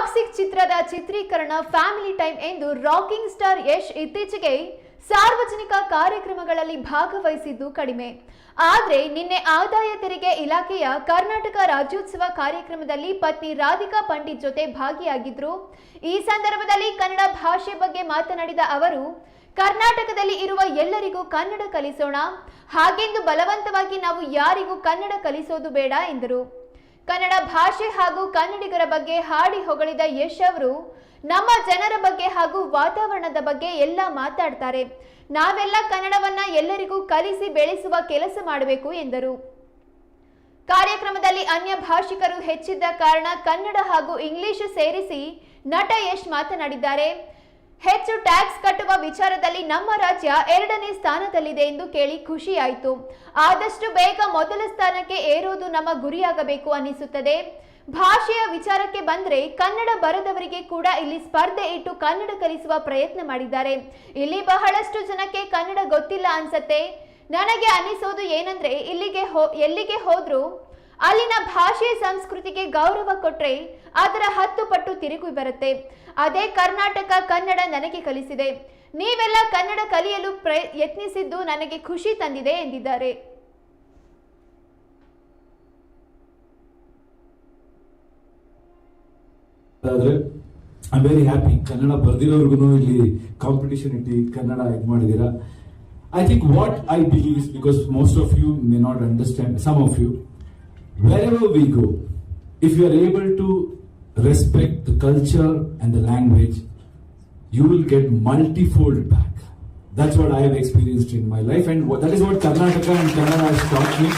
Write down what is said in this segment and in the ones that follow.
Toxic ಚಿತ್ರದ ಚಿತ್ರೀಕರಣ family time ಎಂದು ರಾಕಿಂಗ್ ಸ್ಟಾರ್ ಯಶ್ ಇತ್ತೀಚೆಗೆ ಸಾರ್ವಜನಿಕ ಕಾರ್ಯಕ್ರಮಗಳಲ್ಲಿ ಭಾಗವಹಿಸಿದ್ದು ಕಡಿಮೆ. ಆದರೆ ನಿನ್ನೆ ಆದಾಯ ತೆರಿಗೆ ಇಲಾಖೆಯ ಕರ್ನಾಟಕ ರಾಜ್ಯೋತ್ಸವ ಕಾರ್ಯಕ್ರಮದಲ್ಲಿ ಪತ್ನಿ ರಾಧಿಕಾ ಪಂಡಿತ್ ಜೊತೆ ಭಾಗಿಯಾಗಿದ್ರು. ಈ ಸಂದರ್ಭದಲ್ಲಿ ಕನ್ನಡ ಭಾಷೆ ಬಗ್ಗೆ ಮಾತನಾಡಿದ ಅವರು, ಕರ್ನಾಟಕದಲ್ಲಿ ಇರುವ ಎಲ್ಲರಿಗೂ ಕನ್ನಡ ಕಲಿಸೋಣ. ಹಾಗೆಂದು ಬಲವಂತವಾಗಿ ನಾವು ಯಾರಿಗೂ ಕನ್ನಡ ಕಲಿಸೋದು ಬೇಡ ಎಂದರು. ಕನ್ನಡ ಭಾಷೆ ಹಾಗೂ ಕನ್ನಡಿಗರ ಬಗ್ಗೆ ಹಾಡಿ ಹೊಗಳಿದ ಯಶ್ ಅವರು, ನಮ್ಮ ಜನರ ಬಗ್ಗೆ ಹಾಗೂ ವಾತಾವರಣದ ಬಗ್ಗೆ ಎಲ್ಲ ಮಾತಾಡ್ತಾರೆ. ನಾವೆಲ್ಲ ಕನ್ನಡವನ್ನ ಎಲ್ಲರಿಗೂ ಕಲಿಸಿ ಬೆಳೆಸುವ ಕೆಲಸ ಮಾಡಬೇಕು ಎಂದರು. ಕಾರ್ಯಕ್ರಮದಲ್ಲಿ ಅನ್ಯ ಭಾಷಿಕರು ಹೆಚ್ಚಿದ್ದ ಕಾರಣ ಕನ್ನಡ ಹಾಗೂ ಇಂಗ್ಲಿಷ್ ಸೇರಿಸಿ ನಟ ಯಶ್ ಮಾತನಾಡಿದ್ದಾರೆ. ಹೆಚ್ಚು ಟ್ಯಾಕ್ಸ್ ಕಟ್ಟುವ ವಿಚಾರದಲ್ಲಿ ನಮ್ಮ ರಾಜ್ಯ ಎರಡನೇ ಸ್ಥಾನದಲ್ಲಿದೆ ಎಂದು ಕೇಳಿ ಖುಷಿಯಾಯಿತು. ಆದಷ್ಟು ಬೇಗ ಮೊದಲ ಸ್ಥಾನಕ್ಕೆ ಏರೋದು ನಮ್ಮ ಗುರಿಯಾಗಬೇಕು ಅನಿಸುತ್ತದೆ ಭಾಷೆಯ ವಿಚಾರಕ್ಕೆ ಬಂದ್ರೆ ಕನ್ನಡ ಬರದವರಿಗೆ ಕೂಡ ಇಲ್ಲಿ ಸ್ಪರ್ಧೆ ಇಟ್ಟು ಕನ್ನಡ ಕಲಿಸುವ ಪ್ರಯತ್ನ ಮಾಡಿದ್ದಾರೆ. ಇಲ್ಲಿ ಬಹಳಷ್ಟು ಜನಕ್ಕೆ ಕನ್ನಡ ಗೊತ್ತಿಲ್ಲ ಅನ್ಸತ್ತೆ. ನನಗೆ ಅನಿಸೋದು ಏನಂದ್ರೆ ಇಲ್ಲಿಗೆ ಹೋ, ಎಲ್ಲಿಗೆ ಹೋದ್ರು ಅಲ್ಲಿನ ಭಾಷೆ ಸಂಸ್ಕೃತಿಗೆ ಗೌರವ ಕೊಟ್ರೆ ಅದರ ಹತ್ತು ಪಟ್ಟು ತಿರುಗಿ ಬರುತ್ತೆ. ಅದೇ ಕರ್ನಾಟಕ ಕನ್ನಡ ನನಗೆ ಕಲಿಸಿದೆ. ನೀವೆಲ್ಲ ಕನ್ನಡ ಕಲಿಯಲು ಪ್ರಯತ್ನಿಸಿದ್ದು ನನಗೆ ಖುಷಿ ತಂದಿದೆ ಎಂದಿದ್ದಾರೆ. ಐ ವೆರಿ ಹ್ಯಾಪಿ ಕನ್ನಡ ಬರ್ದಿರೋರ್ಗು ಇಲ್ಲಿ ಕಾಂಪಿಟೇಷನ್ ಇಟ್ಟು ಕನ್ನಡ ಇದು ಮಾಡಿದೀರಾ I think what I believe is because most of you may not understand some of you Wherever we go if you are able to respect the culture and the language you will get multifold back. That's what I have experienced in my life, and what, that is what Karnataka and Kannada has taught me.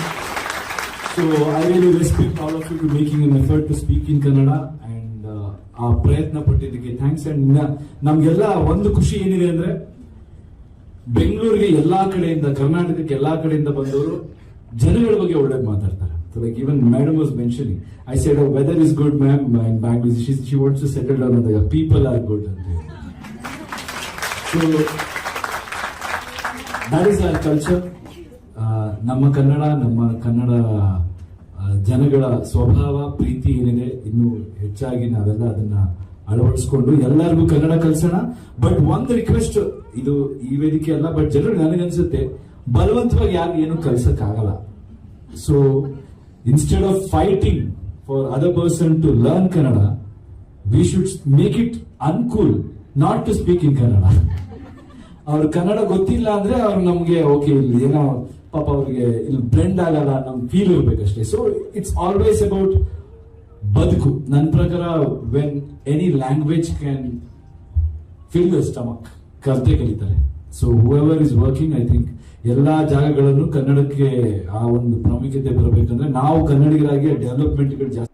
So I really respect all of you to making an effort to speak in Kannada and uh, ಆ ಪ್ರಯತ್ನ ಪಟ್ಟಿದ್ದಕ್ಕೆ thanks and ನಮ್ಗೆಲ್ಲ ಒಂದು ಖುಷಿ ಏನಿದೆ ಅಂದ್ರೆ ಬೆಂಗಳೂರಿಗೆ ಎಲ್ಲಾ ಕಡೆಯಿಂದ ಕರ್ನಾಟಕಕ್ಕೆ ಎಲ್ಲಾ ಕಡೆಯಿಂದ ಬಂದವರು ಜನಗಳ ಬಗ್ಗೆ ಒಳ್ಳೇದು ಮಾತಾಡ್ತಾರೆ like even madam was mentioning I said weather is good ma'am in Bangalore she wants to settle down ಅಂತ ಪೀಪಲ್ ಆರ್ ಗುಡ್ ಅಂತ ಹೇಳಿ so that is our culture ನಮ್ಮ ಕನ್ನಡ ನಮ್ಮ ಕನ್ನಡ ಜನಗಳ ಸ್ವಭಾವ, ಪ್ರೀತಿ ಏನಿದೆ, ಇನ್ನೂ ಹೆಚ್ಚಾಗಿ ನಾವೆಲ್ಲ ಅದನ್ನ ಅಳವಡಿಸ್ಕೊಂಡು ಎಲ್ಲರಿಗೂ ಕನ್ನಡ ಕಲಿಸೋಣ. ಬಟ್ ಒಂದು ರಿಕ್ವೆಸ್ಟ್ ಇದು ಈ ವೇದಿಕೆ ಅಲ್ಲ ಬಟ್ ಜನರು ನನಗನ್ಸುತ್ತೆ, ಬಲವಂತವಾಗಿ ಯಾರು ಏನು ಕಲ್ಸಕ್ so instead of fighting for other person to learn Kannada we should make it uncool not to speak in Kannada ಅವ್ರ ಕನ್ನಡ ಗೊತ್ತಿಲ್ಲ ಅಂದ್ರೆ ಅವ್ರು ನಮ್ಗೆ ಓಕೆ ಇಲ್ಲಿ ಏನೋ ಪಾಪ ಅವ್ರಿಗೆ ಇಲ್ಲಿ ಬ್ಲೆಂಡ್ ಆಗಲ್ಲ ನಮ್ ಫೀಲ್ ಇರ್ಬೇಕಷ್ಟೇ. ಸೊ ಇಟ್ಸ್ ಆಲ್ವೇಸ್ ಅಬೌಟ್ ಬದುಕು. ನನ್ನ ಪ್ರಕಾರ when any language can fill the stomach ಕರ್ತೆ ಕಲಿತಾರೆ. So whoever is working I think ಎಲ್ಲ ಜಾಗಗಳನ್ನು ಕನ್ನಡಕ್ಕೆ ಆ ಒಂದು ಪ್ರಾಮುಖ್ಯತೆ ಬರಬೇಕಂದ್ರೆ ನಾವು ಕನ್ನಡಿಗರಾಗಿ ಡೆವಲಪ್ಮೆಂಟ್ಗಳು ಜಾಸ್ತಿ